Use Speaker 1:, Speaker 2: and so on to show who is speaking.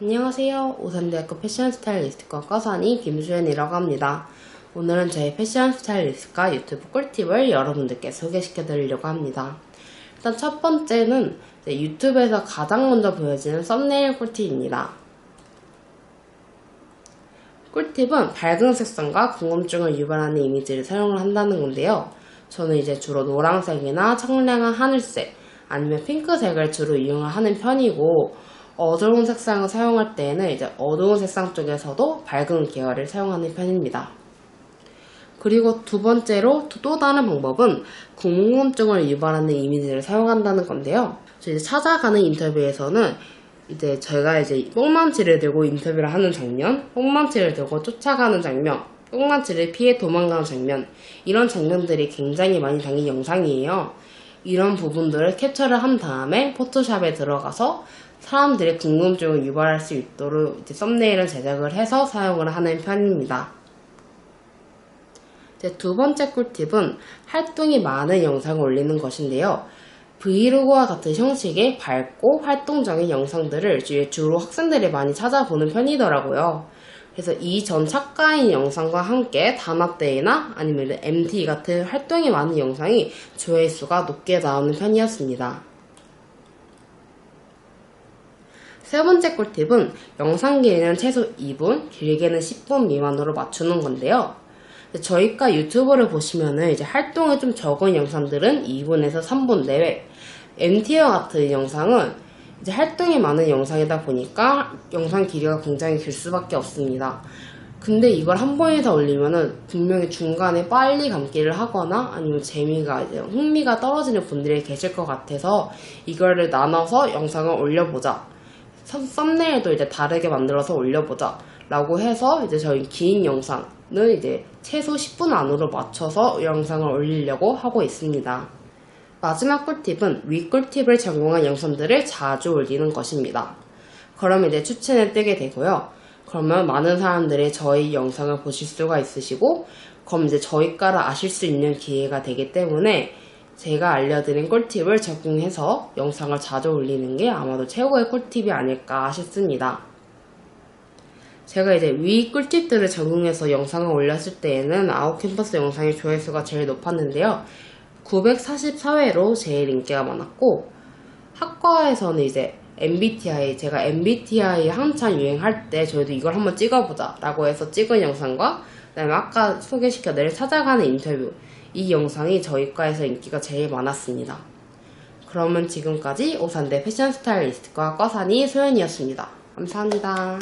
Speaker 1: 안녕하세요. 오산대학교 패션 스타일리스트과 과산이 김수현이라고 합니다. 오늘은 저의 패션 스타일리스트과 유튜브 꿀팁을 여러분들께 소개시켜 드리려고 합니다. 일단 첫 번째는 유튜브에서 가장 먼저 보여지는 썸네일 꿀팁입니다. 꿀팁은 밝은 색상과 궁금증을 유발하는 이미지를 사용을 한다는 건데요. 저는 이제 주로 노란색이나 청량한 하늘색 아니면 핑크색을 주로 이용을 하는 편이고 어두운 색상을 사용할 때에는 이제 어두운 색상 쪽에서도 밝은 계열을 사용하는 편입니다. 그리고 두 번째로 또 다른 방법은 궁금증을 유발하는 이미지를 사용한다는 건데요. 저 이제 찾아가는 인터뷰에서는 이제 제가 이제 뽕망치를 들고 인터뷰를 하는 장면, 뽕망치를 들고 쫓아가는 장면, 뽕망치를 피해 도망가는 장면, 이런 장면들이 굉장히 많이 담긴 영상이에요. 이런 부분들을 캡처를 한 다음에 포토샵에 들어가서 사람들의 궁금증을 유발할 수 있도록 이제 썸네일을 제작을 해서 사용을 하는 편입니다. 두 번째 꿀팁은 활동이 많은 영상을 올리는 것인데요. 브이로그와 같은 형식의 밝고 활동적인 영상들을 주로 학생들이 많이 찾아보는 편이더라고요. 그래서 이전 작가인 영상과 함께 단합대회나 아니면 MT 같은 활동이 많은 영상이 조회수가 높게 나오는 편이었습니다. 세 번째 꿀팁은 영상 길이는 최소 2분, 길게는 10분 미만으로 맞추는 건데요. 저희가 유튜브를 보시면은 이제 활동이 좀 적은 영상들은 2분에서 3분 내외, MT와 같은 영상은 이제 활동이 많은 영상이다 보니까 영상 길이가 굉장히 길 수밖에 없습니다. 근데 이걸 한 번에서 올리면은 분명히 중간에 빨리 감기를 하거나 아니면 재미가 흥미가 떨어지는 분들이 계실 것 같아서 이거를 나눠서 영상을 올려보자. 썸네일도 이제 다르게 만들어서 올려보자. 라고 해서 이제 저희 긴 영상을 이제 최소 10분 안으로 맞춰서 영상을 올리려고 하고 있습니다. 마지막 꿀팁은 위 꿀팁을 전공한 영상들을 자주 올리는 것입니다. 그러면 이제 추천에 뜨게 되고요. 그러면 많은 사람들이 저희 영상을 보실 수가 있으시고, 그럼 이제 저희 가를 아실 수 있는 기회가 되기 때문에 제가 알려드린 꿀팁을 적용해서 영상을 자주 올리는 게 아마도 최고의 꿀팁이 아닐까 싶습니다. 제가 이제 위 꿀팁들을 적용해서 영상을 올렸을 때에는 아웃캠퍼스 영상의 조회수가 제일 높았는데요. 944회로 제일 인기가 많았고 학과에서는 이제 MBTI 제가 MBTI 한창 유행할 때 저희도 이걸 한번 찍어보자 라고 해서 찍은 영상과 그다음에 아까 소개시켜드린 찾아가는 인터뷰 이 영상이 저희 과에서 인기가 제일 많았습니다. 그러면 지금까지 오산대 패션 스타일리스트과 과산이 소연이었습니다. 감사합니다.